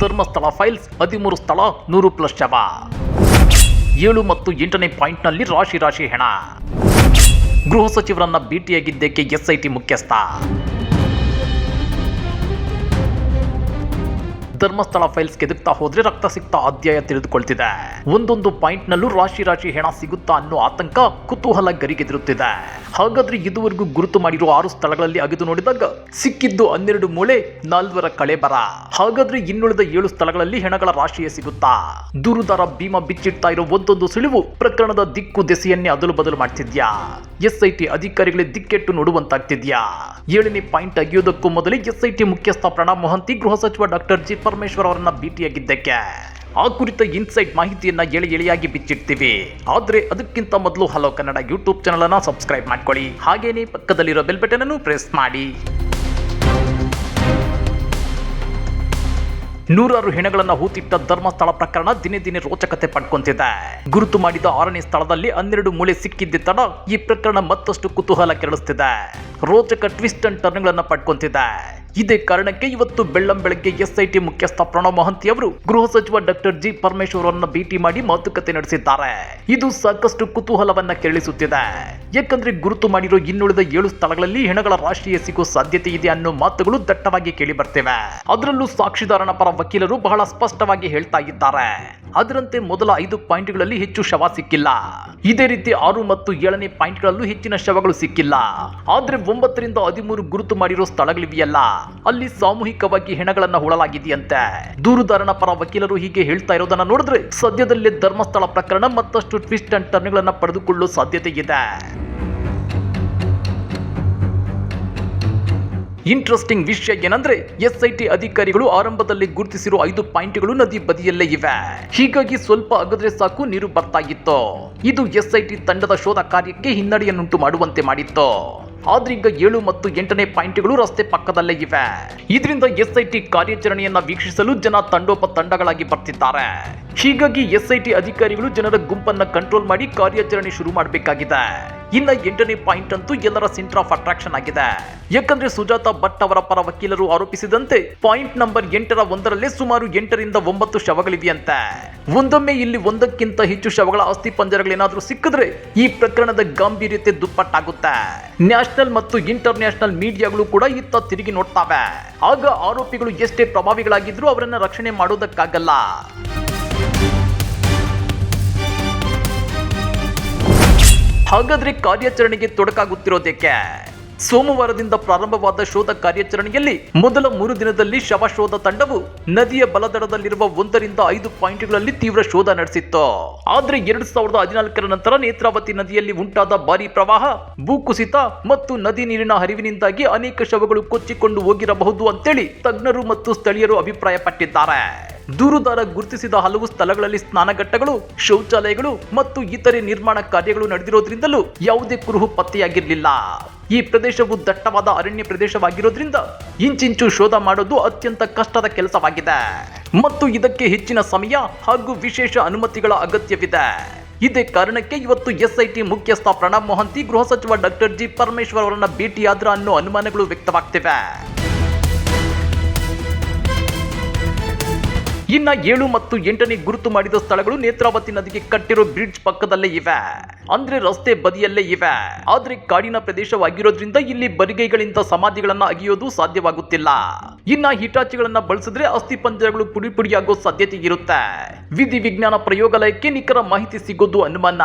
Dharmasthala files ಹದಿಮೂರು ಸ್ಥಳ ನೂರು ಪ್ಲಸ್ ಶವ. ಏಳು ಮತ್ತು ಎಂಟನೇ ಪಾಯಿಂಟ್ನಲ್ಲಿ ರಾಶಿ ರಾಶಿ ಹೆಣ. ಗೃಹ ಸಚಿವರನ್ನ ಭೇಟಿಯಾಗಿದ್ದಕ್ಕೆ ಎಸ್ಐಟಿ ಮುಖ್ಯಸ್ಥ. ಧರ್ಮಸ್ಥಳ ಫೈಲ್ಸ್ ಕೆದಕ್ತಾ ಹೋದ್ರೆ ರಕ್ತ ಸಿಗ್ತಾ ಅಧ್ಯಾಯ ತಿಳಿದುಕೊಳ್ತಿದೆ. ಒಂದೊಂದು ಪಾಯಿಂಟ್ ನಲ್ಲೂ ರಾಶಿ ರಾಶಿ ಹೆಣ ಸಿಗುತ್ತಾ ಅನ್ನೋ ಆತಂಕ ಕುತೂಹಲ ಗರಿಗೆದಿರುತ್ತಿದೆ. ಹಾಗಾದ್ರೆ ಇದುವರೆಗೂ ಗುರುತು ಮಾಡಿರುವ ಆರು ಸ್ಥಳಗಳಲ್ಲಿ ಅಗೆದು ನೋಡಿದಾಗ ಸಿಕ್ಕಿದ್ದು ಹನ್ನೆರಡು ಮೂಳೆ, ನಾಲ್ವರ ಕಳೆ ಬರ. ಹಾಗಾದ್ರೆ ಇನ್ನುಳಿದ ಏಳು ಸ್ಥಳಗಳಲ್ಲಿ ಹೆಣಗಳ ರಾಶಿಯೇ ಸಿಗುತ್ತಾ? ದೂರುದಾರ ಭೀಮ ಬಿಚ್ಚಿಡ್ತಾ ಇರೋ ಒಂದೊಂದು ಸುಳಿವು ಪ್ರಕರಣದ ದಿಕ್ಕು ದೆಸೆಯನ್ನೇ ಅದಲು ಬದಲು ಮಾಡ್ತಿದ್ಯಾ? ಎಸ್ಐಟಿ ಅಧಿಕಾರಿಗಳೇ ದಿಕ್ಕೆಟ್ಟು ನೋಡುವಂತಾಗ್ತಿದ್ಯಾ? ಏಳನೇ ಪಾಯಿಂಟ್ ಅಗಿಯೋದಕ್ಕೂ ಮೊದಲೇ ಎಸ್ಐಟಿ ಮುಖ್ಯಸ್ಥ ಪ್ರಣಬ್ ಮೊಹಂತಿ, ಗೃಹ ಸಚಿವ ಡಾಕ್ಟರ್ ಜಿ ಪರಮೇಶ್ವರ್ ಅವರನ್ನ ಭೇಟಿಯಾಗಿದ್ದಕ್ಕೆ. ಆ ಕುರಿತ ಇನ್ಸೈಟ್ ಮಾಹಿತಿಯನ್ನ ಎಳೆ ಎಳೆಯಾಗಿ ಬಿಚ್ಚಿಡ್ತೀವಿ. ಆದ್ರೆ ಅದಕ್ಕಿಂತ ಮೊದಲು ಹಲೋ ಕನ್ನಡ ಯೂಟ್ಯೂಬ್ ಚಾನಲ್ ಅನ್ನ ಸಬ್ಸ್ಕ್ರೈಬ್ ಮಾಡ್ಕೊಳ್ಳಿ. ಹಾಗೇನೇ ಪಕ್ಕದಲ್ಲಿರೋ ಬೆಲ್ ಬಟನ್ ಅನ್ನು ಪ್ರೆಸ್ ಮಾಡಿ. ನೂರಾರು ಹೆಣಗಳನ್ನ ಹೂತಿಟ್ಟ ಧರ್ಮಸ್ಥಳ ಪ್ರಕರಣ ದಿನೇ ದಿನೇ ರೋಚಕತೆ ಪಡ್ಕೊಂತಿದೆ. ಗುರುತು ಮಾಡಿದ ಆರನೇ ಸ್ಥಳದಲ್ಲಿ ಹನ್ನೆರಡು ಮೂಳೆ ಸಿಕ್ಕಿದ್ದ ತಡ ಈ ಪ್ರಕರಣ ಮತ್ತಷ್ಟು ಕುತೂಹಲ ಕೆರಳಿಸ್ತಿದೆ. ರೋಚಕ ಟ್ವಿಸ್ಟ್ ಅಂಡ್ ಟರ್ನ್ಗಳನ್ನ ಪಡ್ಕೊಂತಿದೆ. ಇದೇ ಕಾರಣಕ್ಕೆ ಇವತ್ತು ಬೆಳ್ಳಂ ಬೆಳಗ್ಗೆ ಎಸ್ಐಟಿ ಮುಖ್ಯಸ್ಥ ಪ್ರಣವ್ ಮಹಂತಿ ಅವರು ಗೃಹ ಸಚಿವ ಡಾಕ್ಟರ್ ಜಿ ಪರಮೇಶ್ವರ್ ಅವರನ್ನ ಭೇಟಿ ಮಾಡಿ ಮಾತುಕತೆ ನಡೆಸಿದ್ದಾರೆ. ಇದು ಸಾಕಷ್ಟು ಕುತೂಹಲವನ್ನ ಕೆರಳಿಸುತ್ತಿದೆ. ಯಾಕಂದ್ರೆ ಗುರುತು ಮಾಡಿರೋ ಇನ್ನುಳಿದ ಏಳು ಸ್ಥಳಗಳಲ್ಲಿ ಹೆಣಗಳ ರಾಷ್ಟ್ರೀಯ ಸಿಗುವ ಸಾಧ್ಯತೆ ಇದೆ ಅನ್ನೋ ಮಾತುಗಳು ದಟ್ಟವಾಗಿ ಕೇಳಿ ಬರ್ತಿವೆ. ಅದರಲ್ಲೂ ಸಾಕ್ಷಿದಾರನ ಪರ ವಕೀಲರು ಬಹಳ ಸ್ಪಷ್ಟವಾಗಿ ಹೇಳ್ತಾ ಇದ್ದಾರೆ. ಅದರಂತೆ ಮೊದಲ ಐದು ಪಾಯಿಂಟ್ಗಳಲ್ಲಿ ಹೆಚ್ಚು ಶವ ಸಿಕ್ಕಿಲ್ಲ. ಇದೇ ರೀತಿ ಆರು ಮತ್ತು ಏಳನೇ ಪಾಯಿಂಟ್ಗಳಲ್ಲೂ ಹೆಚ್ಚಿನ ಶವಗಳು ಸಿಕ್ಕಿಲ್ಲ. ಆದ್ರೆ ಒಂಬತ್ತರಿಂದ ಹದಿಮೂರು ಗುರುತು ಮಾಡಿರೋ ಸ್ಥಳಗಳಿವೆಯಲ್ಲ. ಅಲ್ಲಿ ಸಾಮೂಹಿಕವಾಗಿ ಹೆಣಗಳನ್ನ ಹೂಳಲಾಗಿದೆಯಂತೆ. ದೂರುದಾರನ ಪರ ವಕೀಲರು ಹೀಗೆ ಹೇಳ್ತಾ ಇರೋದನ್ನ ನೋಡಿದ್ರೆ ಸದ್ಯದಲ್ಲೇ ಧರ್ಮಸ್ಥಳ ಪ್ರಕರಣ ಮತ್ತಷ್ಟು ಟ್ವಿಸ್ಟ್ ಅಂಡ್ ಟರ್ನ್ಗಳನ್ನ ಪಡೆದುಕೊಳ್ಳುವ ಸಾಧ್ಯತೆ ಇದೆ ಇಂಟ್ರೆಸ್ಟಿಂಗ್ ವಿಷಯ ಏನಂದ್ರೆ ಟಿ ಅಧಿಕಾರಿಗಳು ಆರಂಭದಲ್ಲಿ ಗುರುತಿಸಿರುವ ಐದು ಪಾಯಿಂಟ್ಗಳು ನದಿ ಬದಿಯಲ್ಲೇ ಇವೆ. ಹೀಗಾಗಿ ಸ್ವಲ್ಪ ಅಗದ್ರೆ ಸಾಕು, ನೀರು ಬರ್ತಾ ಇದು ಟಿ ತಂಡದ ಶೋಧ ಕಾರ್ಯಕ್ಕೆ ಹಿನ್ನಡೆಯನ್ನುಂಟು ಮಾಡುವಂತೆ ಮಾಡಿತ್ತು. ಆದ್ರೆ ಈಗ ಏಳು ಮತ್ತು ಎಂಟನೇ ಪಾಯಿಂಟ್ಗಳು ರಸ್ತೆ ಪಕ್ಕದಲ್ಲೇ ಇವೆ. ಇದರಿಂದ ಎಸ್ಐಟಿ ಕಾರ್ಯಾಚರಣೆಯನ್ನ ವೀಕ್ಷಿಸಲು ಜನ ತಂಡೋಪ ತಂಡಗಳಾಗಿ ಬರ್ತಿದ್ದಾರೆ. ಹೀಗಾಗಿ ಎಸ್ಐಟಿ ಅಧಿಕಾರಿಗಳು ಜನರ ಗುಂಪನ್ನ ಕಂಟ್ರೋಲ್ ಮಾಡಿ ಕಾರ್ಯಾಚರಣೆ ಶುರು ಮಾಡಬೇಕಾಗಿದೆ. ಇನ್ನ ಎಂಟನೇ ಪಾಯಿಂಟ್ ಅಂತೂ ಎಲ್ಲರ ಸೆಂಟರ್ ಆಫ್ ಅಟ್ರಾಕ್ಷನ್ ಆಗಿದೆ. ಯಾಕಂದ್ರೆ ಸುಜಾತ ಭಟ್ ಅವರ ಪರ ವಕೀಲರು ಆರೋಪಿಸಿದಂತೆ ಪಾಯಿಂಟ್ ನಂಬರ್ ಎಂಟರ ಒಂದರಲ್ಲೇ ಸುಮಾರು ಎಂಟರಿಂದ ಒಂಬತ್ತು ಶವಗಳಿವೆಯಂತೆ. ಒಂದೊಮ್ಮೆ ಇಲ್ಲಿ ಒಂದಕ್ಕಿಂತ ಹೆಚ್ಚು ಶವಗಳ ಆಸ್ತಿ ಪಂಜರಗಳೇನಾದ್ರೂ ಸಿಕ್ಕಿದ್ರೆ ಈ ಪ್ರಕರಣದ ಗಾಂಭೀರ್ಯತೆ ದುಪ್ಪಟ್ಟಾಗುತ್ತೆ. ನ್ಯಾಷನಲ್ ಮತ್ತು ಇಂಟರ್ ನ್ಯಾಷನಲ್ ಮೀಡಿಯಾಗಳು ಕೂಡ ಇತ್ತ ತಿರುಗಿ ನೋಡ್ತಾವೆ. ಆಗ ಆರೋಪಿಗಳು ಎಷ್ಟೇ ಪ್ರಭಾವಿಗಳಾಗಿದ್ರೂ ಅವರನ್ನ ರಕ್ಷಣೆ ಮಾಡೋದಕ್ಕಾಗಲ್ಲ. ಹಾಗಾದ್ರೆ ಕಾರ್ಯಾಚರಣೆಗೆ ತೊಡಕಾಗುತ್ತಿರೋದಕ್ಕೆ ಸೋಮವಾರದಿಂದ ಪ್ರಾರಂಭವಾದ ಶೋಧ ಕಾರ್ಯಾಚರಣೆಯಲ್ಲಿ ಮೊದಲ ಮೂರು ದಿನದಲ್ಲಿ ಶವ ಶೋಧ ತಂಡವು ನದಿಯ ಬಲದಡದಲ್ಲಿರುವ ಒಂದರಿಂದ ಐದು ಪಾಯಿಂಟ್ಗಳಲ್ಲಿ ತೀವ್ರ ಶೋಧ ನಡೆಸಿತ್ತು. ಆದರೆ ಎರಡ್ ಸಾವಿರದ ಹದಿನಾಲ್ಕರ ನಂತರ ನೇತ್ರಾವತಿ ನದಿಯಲ್ಲಿ ಉಂಟಾದ ಭಾರಿ ಪ್ರವಾಹ, ಭೂಕುಸಿತ ಮತ್ತು ನದಿ ನೀರಿನ ಹರಿವಿನಿಂದಾಗಿ ಅನೇಕ ಶವಗಳು ಕೊಚ್ಚಿಕೊಂಡು ಹೋಗಿರಬಹುದು ಅಂತೇಳಿ ತಜ್ಞರು ಮತ್ತು ಸ್ಥಳೀಯರು ಅಭಿಪ್ರಾಯಪಟ್ಟಿದ್ದಾರೆ. ದೂರುದಾರ ಗುರುತಿಸಿದ ಹಲವು ಸ್ಥಳಗಳಲ್ಲಿ ಸ್ನಾನಘಟ್ಟಗಳು, ಶೌಚಾಲಯಗಳು ಮತ್ತು ಇತರೆ ನಿರ್ಮಾಣ ಕಾರ್ಯಗಳು ನಡೆದಿರೋದ್ರಿಂದಲೂ ಯಾವುದೇ ಕುರುಹು ಪತ್ತೆಯಾಗಿರಲಿಲ್ಲ. ಈ ಪ್ರದೇಶವು ದಟ್ಟವಾದ ಅರಣ್ಯ ಪ್ರದೇಶವಾಗಿರೋದ್ರಿಂದ ಇಂಚಿಂಚು ಶೋಧ ಮಾಡೋದು ಅತ್ಯಂತ ಕಷ್ಟದ ಕೆಲಸವಾಗಿದೆ. ಮತ್ತು ಇದಕ್ಕೆ ಹೆಚ್ಚಿನ ಸಮಯ ಹಾಗೂ ವಿಶೇಷ ಅನುಮತಿಗಳ ಅಗತ್ಯವಿದೆ. ಇದೇ ಕಾರಣಕ್ಕೆ ಇವತ್ತು ಎಸ್ಐಟಿ ಮುಖ್ಯಸ್ಥ ಪ್ರಣಬ್ ಮೊಹಂತಿ ಗೃಹ ಸಚಿವ ಡಾಕ್ಟರ್ ಜಿ ಪರಮೇಶ್ವರ್ ಅವರನ್ನ ಭೇಟಿಯಾದ್ರ ಅನ್ನೋ ಅನುಮಾನಗಳು ವ್ಯಕ್ತವಾಗ್ತಿವೆ. ಇನ್ನ ಏಳು ಮತ್ತು ಎಂಟನೇ ಗುರುತು ಮಾಡಿದ ಸ್ಥಳಗಳು ನೇತ್ರಾವತಿ ನದಿಗೆ ಕಟ್ಟಿರೋ ಬ್ರಿಡ್ಜ್ ಪಕ್ಕದಲ್ಲೇ ಇವೆ. ಅಂದ್ರೆ ರಸ್ತೆ ಬದಿಯಲ್ಲೇ ಇವೆ. ಆದ್ರೆ ಕಾಡಿನ ಪ್ರದೇಶವಾಗಿರೋದ್ರಿಂದ ಇಲ್ಲಿ ಬರಿಗೈಗಳಿಂದ ಸಮಾಧಿಗಳನ್ನ ಅಗಿಯೋದು ಸಾಧ್ಯವಾಗುತ್ತಿಲ್ಲ. ಇನ್ನ ಹಿಟಾಚಿಗಳನ್ನ ಬಳಸಿದ್ರೆ ಅಸ್ಥಿ ಪಂಜರಗಳು ಪುಡಿ ಪುಡಿಯಾಗೋ ಸಾಧ್ಯತೆ ಇರುತ್ತೆ. ವಿಧಿ ವಿಜ್ಞಾನ ಪ್ರಯೋಗಾಲಯಕ್ಕೆ ನಿಖರ ಮಾಹಿತಿ ಸಿಗೋದು ಅನುಮಾನ.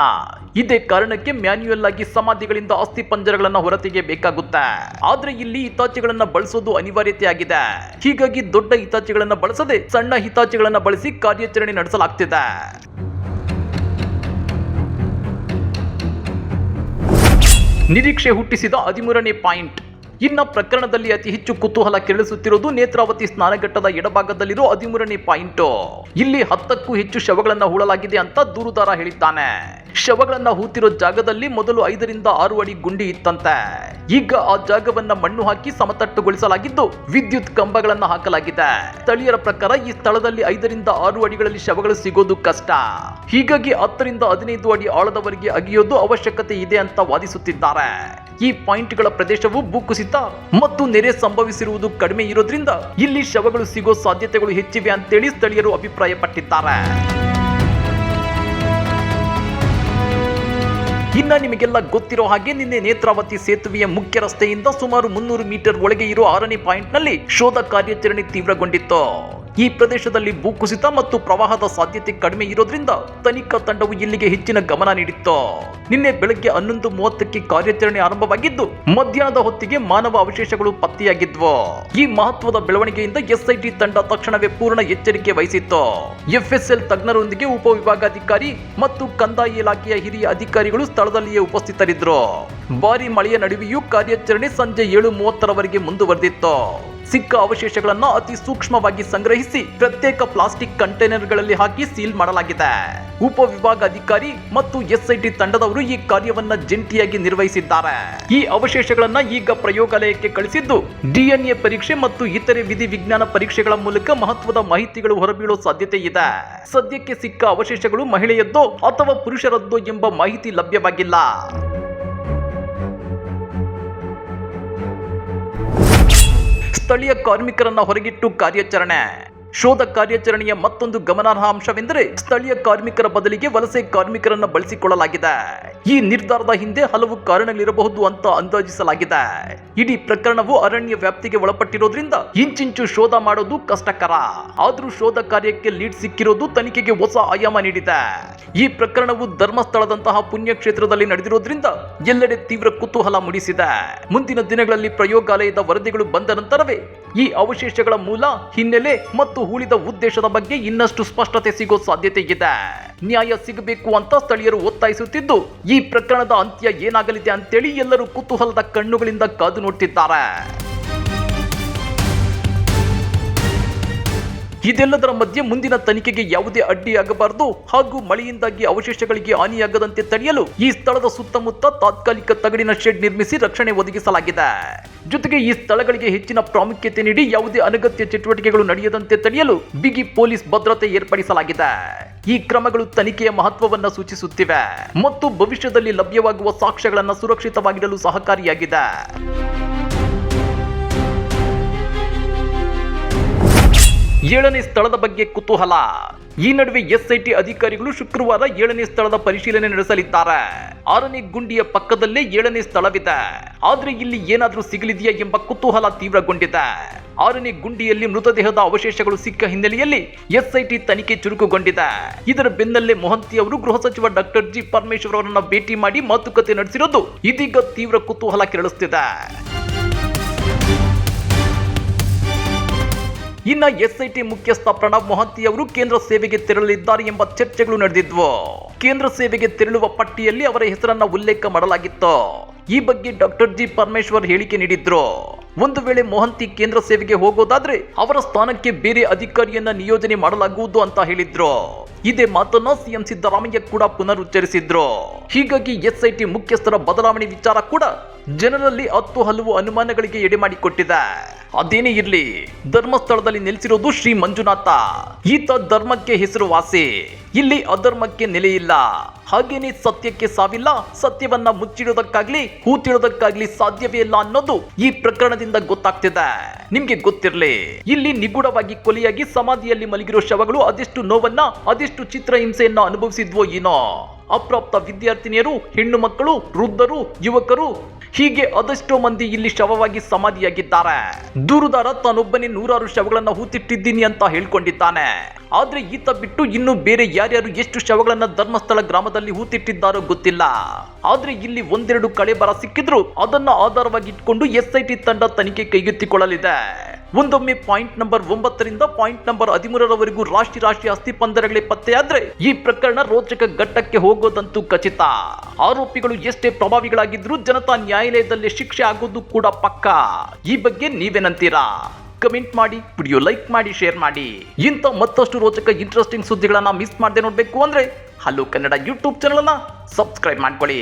ಇದೇ ಕಾರಣಕ್ಕೆ ಮ್ಯಾನ್ಯುಯಲ್ ಆಗಿ ಸಮಾಧಿಗಳಿಂದ ಅಸ್ಥಿ ಪಂಜರಗಳನ್ನ ಹೊರತೆಗೆಯಬೇಕಾಗುತ್ತೆ ಆದ್ರೆ ಇಲ್ಲಿ ಹಿತಾಚಿಗಳನ್ನ ಬಳಸೋದು ಅನಿವಾರ್ಯತೆ ಆಗಿದೆ. ಹೀಗಾಗಿ ದೊಡ್ಡ ಹಿತಾಚಿಗಳನ್ನ ಬಳಸದೆ ಸಣ್ಣ ಹಿತಾಚಿಗಳನ್ನ ಬಳಸಿ ಕಾರ್ಯಾಚರಣೆ ನಡೆಸಲಾಗ್ತಿದೆ. ನಿರೀಕ್ಷೆ ಹುಟ್ಟಿಸಿದ ಹದಿಮೂರನೇ ಪಾಯಿಂಟ್. ಇನ್ನ ಪ್ರಕರಣದಲ್ಲಿ ಅತಿ ಹೆಚ್ಚು ಕುತೂಹಲ ಕೆರಳಿಸುತ್ತಿರುವುದು ನೇತ್ರಾವತಿ ಸ್ನಾನಘಟ್ಟದ ಎಡಭಾಗದಲ್ಲಿರೋ ಹದಿಮೂರನೇ ಪಾಯಿಂಟ್. ಇಲ್ಲಿ ಹತ್ತಕ್ಕೂ ಹೆಚ್ಚು ಶವಗಳನ್ನ ಹೂಳಲಾಗಿದೆ ಅಂತ ದೂರುದಾರ ಹೇಳಿದ್ದಾನೆ. ಶವಗಳನ್ನ ಹೂತಿರೋ ಜಾಗದಲ್ಲಿ ಮೊದಲು ಐದರಿಂದ ಆರು ಅಡಿ ಗುಂಡಿ ಇತ್ತಂತೆ. ಈಗ ಆ ಜಾಗವನ್ನ ಮಣ್ಣು ಹಾಕಿ ಸಮತಟ್ಟುಗೊಳಿಸಲಾಗಿದ್ದು ವಿದ್ಯುತ್ ಕಂಬಗಳನ್ನ ಹಾಕಲಾಗಿದೆ. ಸ್ಥಳೀಯರ ಪ್ರಕಾರ ಈ ಸ್ಥಳದಲ್ಲಿ ಐದರಿಂದ ಆರು ಅಡಿಗಳಲ್ಲಿ ಶವಗಳು ಸಿಗೋದು ಕಷ್ಟ. ಹೀಗಾಗಿ ಹತ್ತರಿಂದ ಹದಿನೈದು ಅಡಿ ಆಳದವರೆಗೆ ಅಗಿಯೋದು ಅವಶ್ಯಕತೆ ಇದೆ ಅಂತ ವಾದಿಸುತ್ತಿದ್ದಾರೆ. ಈ ಪಾಯಿಂಟ್ಗಳ ಪ್ರದೇಶವು ಭೂಕುಸಿತ ಮತ್ತು ನೆರೆ ಸಂಭವಿಸಿರುವುದು ಕಡಿಮೆ ಇರೋದ್ರಿಂದ ಇಲ್ಲಿ ಶವಗಳು ಸಿಗೋ ಸಾಧ್ಯತೆಗಳು ಹೆಚ್ಚಿವೆ ಅಂತೇಳಿ ಸ್ಥಳೀಯರು ಅಭಿಪ್ರಾಯಪಟ್ಟಿದ್ದಾರೆ. ಇನ್ನ ನಿಮಗೆಲ್ಲ ಗೊತ್ತಿರೋ ಹಾಗೆ ನಿನ್ನೆ ನೇತ್ರಾವತಿ ಸೇತುವೆಯ ಮುಖ್ಯ ರಸ್ತೆಯಿಂದ ಸುಮಾರು ಮುನ್ನೂರು ಮೀಟರ್ ಒಳಗೆ ಇರೋ ಆರನೇ ಪಾಯಿಂಟ್ನಲ್ಲಿ ಶೋಧ ಕಾರ್ಯಾಚರಣೆ ತೀವ್ರಗೊಂಡಿತ್ತು. ಈ ಪ್ರದೇಶದಲ್ಲಿ ಭೂಕುಸಿತ ಮತ್ತು ಪ್ರವಾಹದ ಸಾಧ್ಯತೆ ಕಡಿಮೆ ಇರೋದ್ರಿಂದ ತನಿಖಾ ತಂಡವು ಇಲ್ಲಿಗೆ ಹೆಚ್ಚಿನ ಗಮನ ನೀಡಿತ್ತು. ನಿನ್ನೆ ಬೆಳಗ್ಗೆ ಹನ್ನೊಂದು ಮೂವತ್ತಕ್ಕೆ ಕಾರ್ಯಾಚರಣೆ ಆರಂಭವಾಗಿದ್ದು, ಮಧ್ಯಾಹ್ನದ ಹೊತ್ತಿಗೆ ಮಾನವ ಅವಶೇಷಗಳು ಪತ್ತೆಯಾಗಿದ್ವು. ಈ ಮಹತ್ವದ ಬೆಳವಣಿಗೆಯಿಂದ ಎಸ್ಐಟಿ ತಂಡ ತಕ್ಷಣವೇ ಪೂರ್ಣ ಎಚ್ಚರಿಕೆ ವಹಿಸಿತ್ತು. ಎಫ್ಎಸ್ಎಲ್ ತಜ್ಞರೊಂದಿಗೆ ಉಪವಿಭಾಗಾಧಿಕಾರಿ ಮತ್ತು ಕಂದಾಯ ಇಲಾಖೆಯ ಹಿರಿಯ ಅಧಿಕಾರಿಗಳು ಸ್ಥಳದಲ್ಲಿಯೇ ಉಪಸ್ಥಿತರಿದ್ದರು. ಭಾರಿ ಮಳೆಯ ನಡುವೆಯೂ ಕಾರ್ಯಾಚರಣೆ ಸಂಜೆ ಏಳು ಮೂವತ್ತರವರೆಗೆ ಮುಂದುವರೆದಿತ್ತು. ಸಿಕ್ಕ ಅವಶೇಷಗಳನ್ನು ಅತಿ ಸೂಕ್ಷ್ಮವಾಗಿ ಸಂಗ್ರಹಿಸಿ ಪ್ರತ್ಯೇಕ ಪ್ಲಾಸ್ಟಿಕ್ ಕಂಟೈನರ್ಗಳಲ್ಲಿ ಹಾಕಿ ಸೀಲ್ ಮಾಡಲಾಗಿದೆ. ಉಪವಿಭಾಗಾಧಿಕಾರಿ ಮತ್ತು ಎಸ್ಐಟಿ ತಂಡದವರು ಈ ಕಾರ್ಯವನ್ನ ಜಂಟಿಯಾಗಿ ನಿರ್ವಹಿಸಿದ್ದಾರೆ. ಈ ಅವಶೇಷಗಳನ್ನ ಈಗ ಪ್ರಯೋಗಾಲಯಕ್ಕೆ ಕಳಿಸಿದ್ದು ಡಿಎನ್ಎ ಪರೀಕ್ಷೆ ಮತ್ತು ಇತರೆ ವಿಧಿ ವಿಜ್ಞಾನ ಪರೀಕ್ಷೆಗಳ ಮೂಲಕ ಮಹತ್ವದ ಮಾಹಿತಿಗಳು ಹೊರಬೀಳೋ ಸಾಧ್ಯತೆ ಇದೆ. ಸದ್ಯಕ್ಕೆ ಸಿಕ್ಕ ಅವಶೇಷಗಳು ಮಹಿಳೆಯದ್ದೋ ಅಥವಾ ಪುರುಷರದ್ದೋ ಎಂಬ ಮಾಹಿತಿ ಲಭ್ಯವಾಗಿಲ್ಲ. ಸ್ಥಳೀಯ ಕಾರ್ಮಿಕರನ್ನ ಹೊರಗಿಟ್ಟು ಕಾರ್ಯಾಚರಣೆ. ಶೋಧ ಕಾರ್ಯಾಚರಣೆಯ ಮತ್ತೊಂದು ಗಮನಾರ್ಹ ಅಂಶವೆಂದರೆ ಸ್ಥಳೀಯ ಕಾರ್ಮಿಕರ ಬದಲಿಗೆ ವಲಸೆ ಕಾರ್ಮಿಕರನ್ನು ಬಳಸಿಕೊಳ್ಳಲಾಗಿದೆ. ಈ ನಿರ್ಧಾರದ ಹಿಂದೆ ಹಲವು ಕಾರಣಗಳಿರಬಹುದು ಅಂತ ಅಂದಾಜಿಸಲಾಗಿದೆ. ಇಡೀ ಪ್ರಕರಣವು ಅರಣ್ಯ ವ್ಯಾಪ್ತಿಗೆ ಒಳಪಟ್ಟಿರೋದ್ರಿಂದ ಇಂಚಿಂಚು ಶೋಧ ಮಾಡೋದು ಕಷ್ಟಕರ. ಆದರೂ ಶೋಧ ಕಾರ್ಯಕ್ಕೆ ಲೀಡ್ ಸಿಕ್ಕಿರೋದು ತನಿಖೆಗೆ ಹೊಸ ಆಯಾಮ ನೀಡಿದೆ. ಈ ಪ್ರಕರಣವು ಧರ್ಮಸ್ಥಳದಂತಹ ಪುಣ್ಯಕ್ಷೇತ್ರದಲ್ಲಿ ನಡೆದಿರೋದ್ರಿಂದ ಎಲ್ಲೆಡೆ ತೀವ್ರ ಕುತೂಹಲ ಮೂಡಿಸಿದೆ. ಮುಂದಿನ ದಿನಗಳಲ್ಲಿ ಪ್ರಯೋಗಾಲಯದ ವರದಿಗಳು ಬಂದ ನಂತರವೇ ಈ ಅವಶೇಷಗಳ ಮೂಲ, ಹಿನ್ನೆಲೆ ಮತ್ತು ಉಳಿದ ಉದ್ದೇಶದ ಬಗ್ಗೆ ಇನ್ನಷ್ಟು ಸ್ಪಷ್ಟತೆ ಸಿಗೋ ಸಾಧ್ಯತೆ ಇದೆ. ನ್ಯಾಯ ಸಿಗಬೇಕು ಅಂತ ಸ್ಥಳೀಯರು ಒತ್ತಾಯಿಸುತ್ತಿದ್ದು, ಈ ಪ್ರಕರಣದ ಅಂತ್ಯ ಏನಾಗಲಿದೆ ಅಂತೇಳಿ ಎಲ್ಲರೂ ಕುತೂಹಲದ ಕಣ್ಣುಗಳಿಂದ ಕಾದು ನೋಡ್ತಿದ್ದಾರೆ. ಇದೆಲ್ಲದರ ಮಧ್ಯೆ ಮುಂದಿನ ತನಿಖೆಗೆ ಯಾವುದೇ ಅಡ್ಡಿಯಾಗಬಾರದು ಹಾಗೂ ಮಳೆಯಿಂದಾಗಿ ಅವಶೇಷಗಳಿಗೆ ಹಾನಿಯಾಗದಂತೆ ತಡೆಯಲು ಈ ಸ್ಥಳದ ಸುತ್ತಮುತ್ತ ತಾತ್ಕಾಲಿಕ ತಗಡಿನ ಶೆಡ್ ನಿರ್ಮಿಸಿ ರಕ್ಷಣೆ ಒದಗಿಸಲಾಗಿದೆ. ಜೊತೆಗೆ ಈ ಸ್ಥಳಗಳಿಗೆ ಹೆಚ್ಚಿನ ಪ್ರಾಮುಖ್ಯತೆ ನೀಡಿ ಯಾವುದೇ ಅನಗತ್ಯ ಚಟುವಟಿಕೆಗಳು ನಡೆಯದಂತೆ ತಡೆಯಲು ಬಿಗಿ ಪೊಲೀಸ್ ಭದ್ರತೆ ಏರ್ಪಡಿಸಲಾಗಿದೆ. ಈ ಕ್ರಮಗಳು ತನಿಖೆಯ ಮಹತ್ವವನ್ನು ಸೂಚಿಸುತ್ತಿವೆ. ಮತ್ತು ಭವಿಷ್ಯದಲ್ಲಿ ಲಭ್ಯವಾಗುವ ಸಾಕ್ಷ್ಯಗಳನ್ನು ಸುರಕ್ಷಿತವಾಗಿಡಲು ಸಹಕಾರಿಯಾಗಿದೆ. ಏಳನೇ ಸ್ಥಳದ ಬಗ್ಗೆ ಕುತೂಹಲ. ಈ ನಡುವೆ ಎಸ್ಐಟಿ ಅಧಿಕಾರಿಗಳು ಶುಕ್ರವಾರ ಏಳನೇ ಸ್ಥಳದ ಪರಿಶೀಲನೆ ನಡೆಸಲಿದ್ದಾರೆ. ಆರನೇ ಗುಂಡಿಯ ಪಕ್ಕದಲ್ಲೇ ಏಳನೇ ಸ್ಥಳವಿದೆ. ಆದ್ರೆ ಇಲ್ಲಿ ಏನಾದ್ರೂ ಸಿಗಲಿದೆಯಾ ಎಂಬ ಕುತೂಹಲ ತೀವ್ರಗೊಂಡಿದೆ. ಆರನೇ ಗುಂಡಿಯಲ್ಲಿ ಮೃತದೇಹದ ಅವಶೇಷಗಳು ಸಿಕ್ಕ ಹಿನ್ನೆಲೆಯಲ್ಲಿ ಎಸ್ಐಟಿ ತನಿಖೆ ಚುರುಕುಗೊಂಡಿದೆ. ಇದರ ಬೆನ್ನಲ್ಲೇ ಮೊಹಂತಿ ಅವರು ಗೃಹ ಸಚಿವ ಡಾಕ್ಟರ್ ಜಿ ಪರಮೇಶ್ವರ್ ಅವರನ್ನ ಭೇಟಿ ಮಾಡಿ ಮಾತುಕತೆ ನಡೆಸಿರೋದು ಇದೀಗ ತೀವ್ರ ಕುತೂಹಲ ಕೆರಳಿಸ್ತಿದೆ. ಇನ್ನ ಎಸ್ಐಟಿ ಮುಖ್ಯಸ್ಥ ಪ್ರಣಬ್ ಮೊಹಂತಿ ಅವರು ಕೇಂದ್ರ ಸೇವೆಗೆ ತೆರಳಲಿದ್ದಾರೆ ಎಂಬ ಚರ್ಚೆಗಳು ನಡೆದಿದ್ವು. ಕೇಂದ್ರ ಸೇವೆಗೆ ತೆರಳುವ ಪಟ್ಟಿಯಲ್ಲಿ ಅವರ ಹೆಸರನ್ನ ಉಲ್ಲೇಖ ಮಾಡಲಾಗಿತ್ತು. ಈ ಬಗ್ಗೆ ಡಾಕ್ಟರ್ ಜಿ ಪರಮೇಶ್ವರ್ ಹೇಳಿಕೆ ನೀಡಿದ್ರು. ಒಂದು ವೇಳೆ ಮೊಹಂತಿ ಕೇಂದ್ರ ಸೇವೆಗೆ ಹೋಗೋದಾದ್ರೆ ಅವರ ಸ್ಥಾನಕ್ಕೆ ಬೇರೆ ಅಧಿಕಾರಿಯನ್ನ ನಿಯೋಜನೆ ಮಾಡಲಾಗುವುದು ಅಂತ ಹೇಳಿದ್ರು. ಇದೇ ಮಾತನ್ನ ಸಿಎಂ ಸಿದ್ದರಾಮಯ್ಯ ಕೂಡ ಪುನರುಚ್ಚರಿಸಿದ್ರು. ಹೀಗಾಗಿ ಎಸ್ಐಟಿ ಮುಖ್ಯಸ್ಥರ ಬದಲಾವಣೆ ವಿಚಾರ ಕೂಡ ಜನರಲ್ಲಿ ಹತ್ತು ಹಲವು ಅನುಮಾನಗಳಿಗೆ ಎಡೆ ಮಾಡಿಕೊಟ್ಟಿದೆ. ಅದೇನೇ ಇರ್ಲಿ, ಧರ್ಮಸ್ಥಳದಲ್ಲಿ ನೆಲೆಸಿರೋದು ಶ್ರೀ ಮಂಜುನಾಥ. ಈತ ಧರ್ಮಕ್ಕೆ ಹೆಸರುವಾಸಿ ಇಲ್ಲಿ ಅಧರ್ಮಕ್ಕೆ ನೆಲೆಯಿಲ್ಲ ಹಾಗೇನೆ ಸತ್ಯಕ್ಕೆ ಸಾವಿಲ್ಲ, ಸತ್ಯವನ್ನ ಮುಚ್ಚಿಡೋದಕ್ಕಾಗ್ಲಿ, ಹೂತಿಡೋದಕ್ಕಾಗ್ಲಿ ಸಾಧ್ಯವೇ ಇಲ್ಲ ಅನ್ನೋದು ಈ ಪ್ರಕರಣದಿಂದ ಗೊತ್ತಾಗ್ತಿದೆ. ನಿಮ್ಗೆ ಗೊತ್ತಿರ್ಲಿ, ಇಲ್ಲಿ ನಿಗೂಢವಾಗಿ ಕೊಲೆಯಾಗಿ ಸಮಾಧಿಯಲ್ಲಿ ಮಲಗಿರೋ ಶವಗಳು ಅದೆಷ್ಟು ನೋವನ್ನ, ಅದೆಷ್ಟು ಚಿತ್ರಹಿಂಸೆಯನ್ನ ಅನುಭವಿಸಿದ್ವೋ ಏನೋ. ಅಪ್ರಾಪ್ತ ವಿದ್ಯಾರ್ಥಿನಿಯರು, ಹೆಣ್ಣು ಮಕ್ಕಳು, ವೃದ್ಧರು, ಯುವಕರು ಹೀಗೆ ಅದೆಷ್ಟೋ ಮಂದಿ ಇಲ್ಲಿ ಶವವಾಗಿ ಸಮಾಧಿಯಾಗಿದ್ದಾರೆ. ದೂರುದಾರ ತಾನೊಬ್ಬನೇ ನೂರಾರು ಶವಗಳನ್ನ ಹೂತಿಟ್ಟಿದ್ದೀನಿ ಅಂತ ಹೇಳ್ಕೊಂಡಿದ್ದಾನೆ. ಆದ್ರೆ ಈತ ಬಿಟ್ಟು ಇನ್ನು ಬೇರೆ ಯಾರ್ಯಾರು ಎಷ್ಟು ಶವಗಳನ್ನ ಧರ್ಮಸ್ಥಳ ಗ್ರಾಮದಲ್ಲಿ ಹೂತಿಟ್ಟಿದ್ದಾರೋ ಗೊತ್ತಿಲ್ಲ. ಆದ್ರೆ ಇಲ್ಲಿ ಒಂದೆರಡು ಕಳೆ ಬರ ಸಿಕ್ಕಿದ್ರು ಅದನ್ನ ಆಧಾರವಾಗಿ ಇಟ್ಕೊಂಡು ಎಸ್ಐಟಿ ತಂಡ ತನಿಖೆ ಕೈಗೆತ್ತಿಕೊಳ್ಳಲಿದೆ. ಒಂದೊಮ್ಮೆ ಪಾಯಿಂಟ್ ನಂಬರ್ ಒಂಬತ್ತರಿಂದ ಪಾಯಿಂಟ್ ನಂಬರ್ ಹದಿಮೂರರವರೆಗೂ ರಾಶಿ ರಾಶಿ ಅಸ್ಥಿ ಪಂದರಗಳೇ ಪತ್ತೆಯಾದ್ರೆ ಈ ಪ್ರಕರಣ ರೋಚಕ ಘಟ್ಟಕ್ಕೆ ಹೋಗೋದಂತೂ ಖಚಿತ. ಆರೋಪಿಗಳು ಎಷ್ಟೇ ಪ್ರಭಾವಿಗಳಾಗಿದ್ರೂ ಜನತಾ ನ್ಯಾಯಾಲಯದಲ್ಲಿ ಶಿಕ್ಷೆ ಆಗೋದು ಕೂಡ ಪಕ್ಕ. ಈ ಬಗ್ಗೆ ನೀವೇನಂತೀರಾ ಕಮೆಂಟ್ ಮಾಡಿ, ವಿಡಿಯೋ ಲೈಕ್ ಮಾಡಿ, ಶೇರ್ ಮಾಡಿ. ಇಂಥ ಮತ್ತಷ್ಟು ರೋಚಕ ಇಂಟ್ರೆಸ್ಟಿಂಗ್ ಸುದ್ದಿಗಳನ್ನ ಮಿಸ್ ಮಾಡದೆ ನೋಡಬೇಕು ಅಂದ್ರೆ ಹಲೋ ಕನ್ನಡ ಯೂಟ್ಯೂಬ್ ಚಾನಲ್ ಅನ್ನ ಸಬ್ಸ್ಕ್ರೈಬ್ ಮಾಡ್ಕೊಳ್ಳಿ.